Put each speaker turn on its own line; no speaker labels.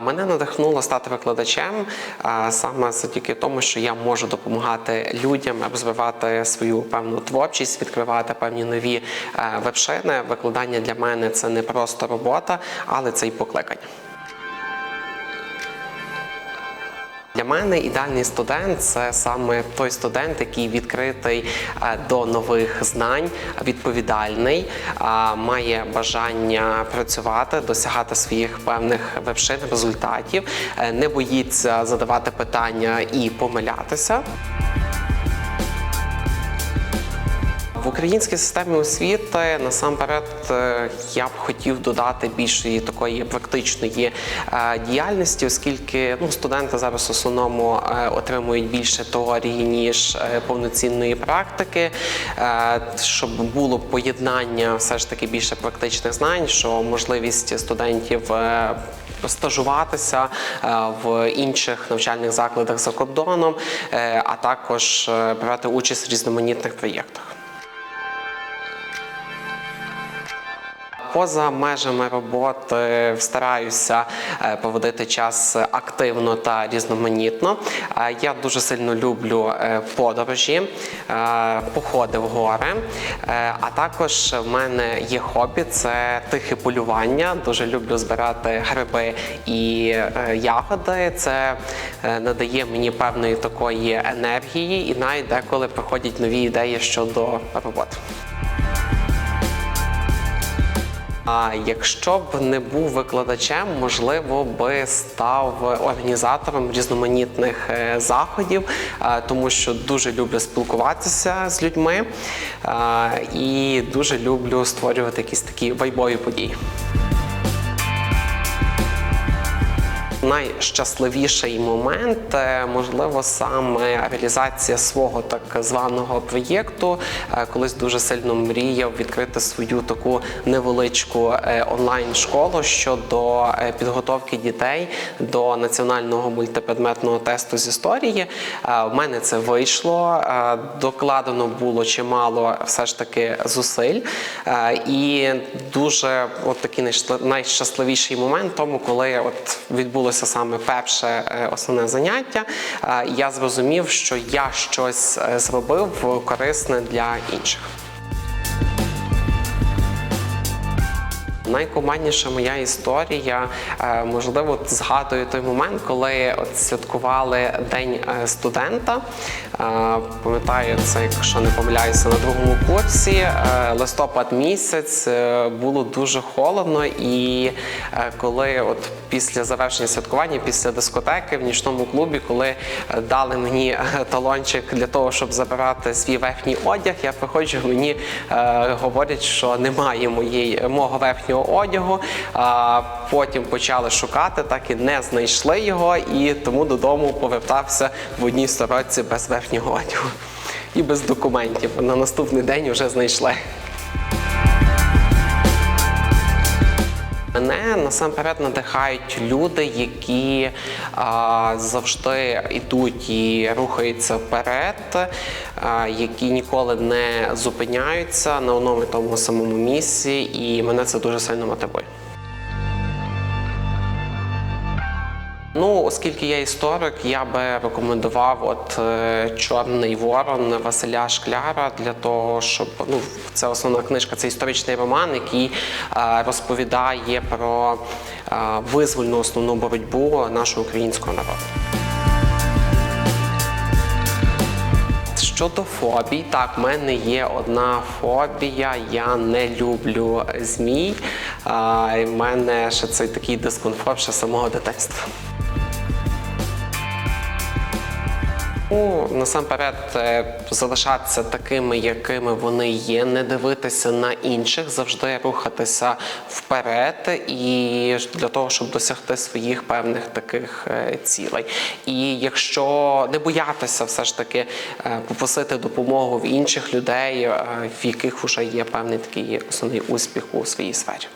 Мене надихнуло стати викладачем саме завдяки тому, що я можу допомагати людям розвивати свою певну творчість, відкривати певні нові вершини. Викладання для мене це не просто робота, але це й покликання. Для мене ідеальний студент це саме той студент, який відкритий е, до нових знань, відповідальний, е, має бажання працювати, досягати своїх певних вершин, результатів, е, не боїться задавати питання і помилятися. В українській системі освіти насамперед е, я б хотів додати більшої такої практичної е, діяльності, оскільки ну, студенти зараз в основному е, отримують більше теорії ніж повноцінної практики, щоб було поєднання все ж таки більше практичних знань, що можливість студентів. Стажуватися в інших навчальних закладах за кордоном, а також брати участь в різноманітних проєктах. Поза межами роботи стараюся е, проводити час активно та різноманітно. Е, Я дуже сильно люблю е, подорожі, походи в гори. А також в мене є хобі це тихе полювання. Дуже люблю збирати гриби і ягоди. Це надає мені певної такої енергії, і навіть деколи приходять нові ідеї щодо роботи. А якщо б не був викладачем, можливо би став організатором різноманітних е, заходів, е, тому що дуже люблю спілкуватися з людьми е, і дуже люблю створювати якісь такі вайбові події. Найщасливіший момент, е, можливо, саме реалізація свого так званого проєкту. Е, Колись дуже сильно мріяв відкрити свою таку невеличку е, онлайн-школу щодо підготовки дітей до національного мультипредметного тесту з історії. В мене це вийшло. Докладено було чимало все ж таки зусиль. І дуже от такий найщасливіший момент, тому коли от відбулося саме перше е, основне заняття, е, я зрозумів, що я щось е, зробив корисне для інших. Найкомандніша моя історія, е, можливо, згадую той момент, коли от святкували День е, студента. Е, Пам'ятаю, це, якщо не помиляюся, на другому курсі, листопад місяць було дуже холодно, і коли от після завершення святкування, після дискотеки в нічному клубі, коли дали мені талончик для того, щоб забирати свій верхній одяг, я приходжу, мені говорять, що немає моєї мого верхнього одягу. А потім почали шукати, так і не знайшли його, і тому додому повертався в одній сорочці без верхнього одягу і без документів. На наступний день вже знайшли. Мене насамперед надихають люди, які а, завжди йдуть і рухаються вперед, а, які ніколи не зупиняються на одному і тому самому місці, і мене це дуже сильно мотивує. Ну, оскільки я історик, я би рекомендував от е, Чорний ворон Василя Шкляра для того, щоб ну це основна книжка, це історичний роман, який е, розповідає про е, визвольну основну боротьбу нашого українського народу. Щодо фобій, так, в мене є одна фобія. Я не люблю змій. В мене ще цей такий дискомфорт ще самого дитинства. Ну, насамперед, е, залишатися такими, якими вони є, не дивитися на інших, завжди рухатися вперед, і для того, щоб досягти своїх певних таких е, цілей. І якщо не боятися все ж таки е, попросити допомогу в інших людей, в яких вже є певний такий основний успіх у своїй сфері.